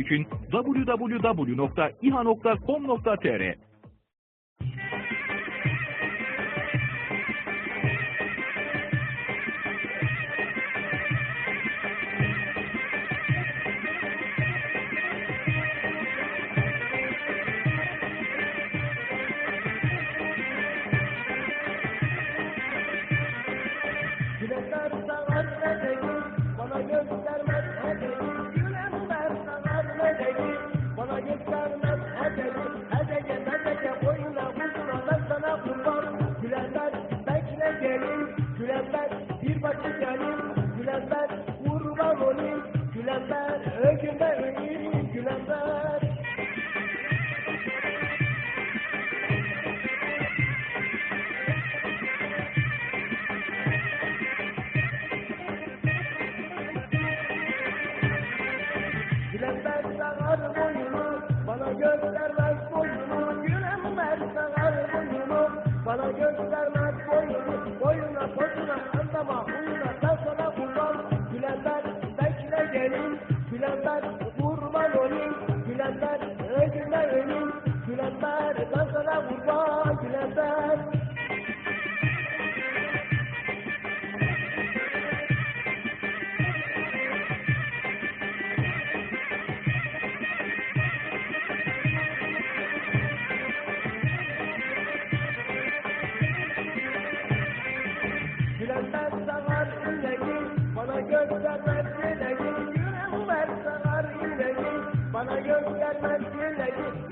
için www.iha.com.tr göstermez boyunu, gülemmez sağar boyunu, bana göstermez. göstermez yüreği, yüreğim ben sarar yüreği, bana göstermez yüreği,